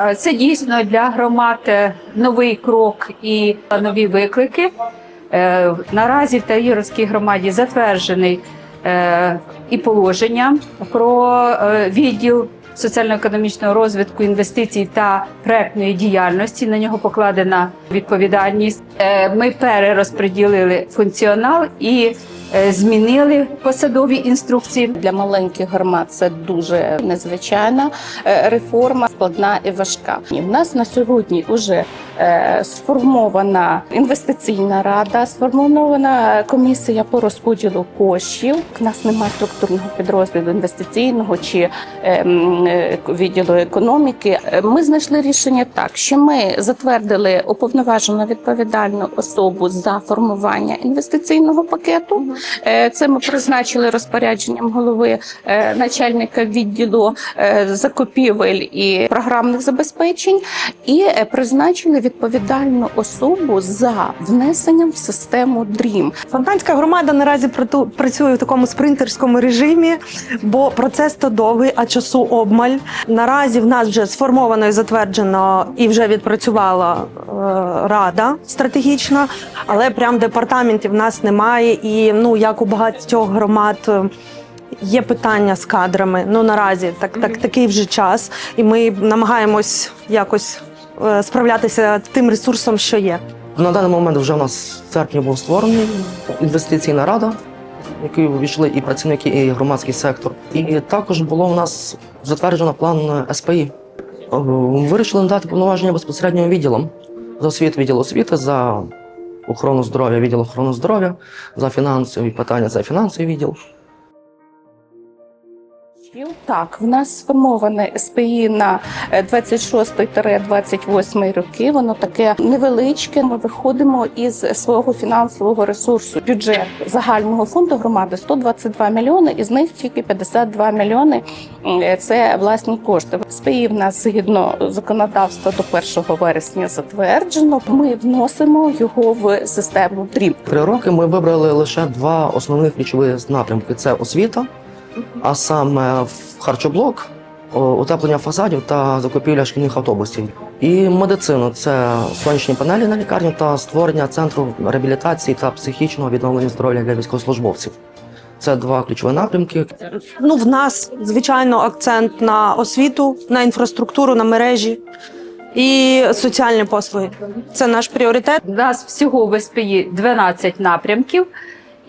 Е, Це дійсно для громад е, новий крок і нові виклики. Е, Наразі в Таїровській громаді затверджений і положення про відділ соціально-економічного розвитку, інвестицій та проектної діяльності. На нього покладена відповідальність. Е, Ми перерозподілили функціонал і е, змінили посадові інструкції. Для маленьких громад це дуже незвичайна е, реформа, складна і важка. В нас на сьогодні вже сформована інвестиційна рада, сформована комісія по розподілу коштів. У нас немає структурного підрозділу інвестиційного чи е, м, е, відділу економіки. Е, Ми знайшли рішення так, що ми затвердили уповноважену відповідальну особу за формування інвестиційного пакету. Е, Це ми призначили розпорядженням голови е, начальника відділу е, закупівель і програмних забезпечень, і е, призначили відповідальну особу за внесенням в систему DREAM. Фонтанська громада наразі працює в такому спринтерському режимі, бо процес то довгий, а часу обмаль. Наразі в нас вже сформовано і затверджено і вже відпрацювала е, рада стратегічна, але прям департаментів в нас немає. І ну як у багатьох громад. е, Є питання з кадрами. Ну наразі так, так такий вже час, і ми намагаємось якось е, справлятися тим ресурсом, що є. На даний момент вже у нас в серпні був створений інвестиційна рада, яку увійшли і працівники, і громадський сектор. І також було у нас затверджено план СПІ. Е, Вирішили надати повноваження безпосередньо відділам за освіт, відділ освіти, за охорону здоров'я, відділ охорони здоров'я, за фінансові питання, за фінансовий відділ. Так, в нас сформоване СПІ на е, 26-28 роки. Воно таке невеличке. Ми виходимо із свого фінансового ресурсу. Бюджет загального фонду громади 122 мільйони, із них тільки 52 мільйони е, це власні кошти. СПІ в нас згідно законодавства до 1 вересня затверджено. Ми вносимо його в систему ДРІМ. Три роки ми вибрали лише два основних ключові напрямки: це освіта, а саме в харчоблок, утеплення фасадів та закупівля шкільних автобусів. І медицину це сонячні панелі на лікарню та створення центру реабілітації та психічного відновлення здоров'я для військовослужбовців. Це два ключові напрямки. Ну, в нас, звичайно, акцент на освіту, на інфраструктуру, на мережі і соціальні послуги. Це наш пріоритет. У нас всього в СПІ 12 напрямків,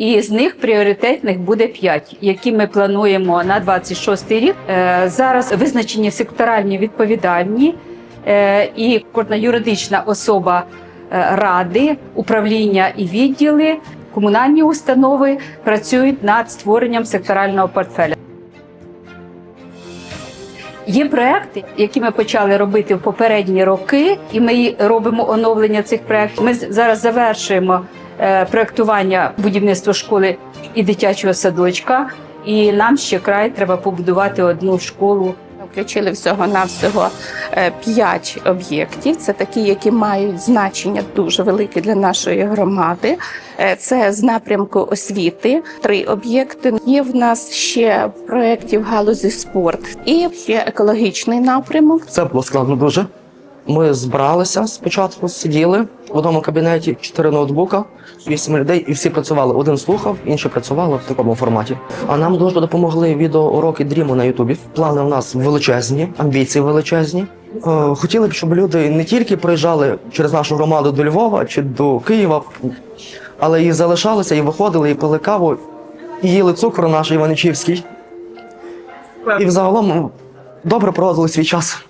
і з них пріоритетних буде 5, які ми плануємо на 26 рік. Е, Зараз визначені секторальні відповідальні е, і кожна юридична особа е, ради, управління і відділи, комунальні установи працюють над створенням секторального портфеля. Є проекти, які ми почали робити в попередні роки, і ми робимо оновлення цих проєктів. Ми зараз завершуємо проектування будівництва школи і дитячого садочка. І нам ще край треба побудувати одну школу Включили всього навсього п'ять об'єктів. Це такі, які мають значення дуже велике для нашої громади. Е, Це з напрямку освіти. Три об'єкти. Є в нас ще в проєкті в галузі спорт і ще екологічний напрямок. Це було складно дуже. Ми збиралися спочатку, сиділи в одному кабінеті, чотири ноутбука, вісім людей, і всі працювали. Один слухав, інші працювали в такому форматі. А нам дуже допомогли відеоуроки дріму на Ютубі. Плани у нас величезні, амбіції величезні. Е, Хотіли б, щоб люди не тільки приїжджали через нашу громаду до Львова чи до Києва, але і залишалися, і виходили, і пили каву, і їли цукор наш Іваничівський. І взагалом добре проводили свій час.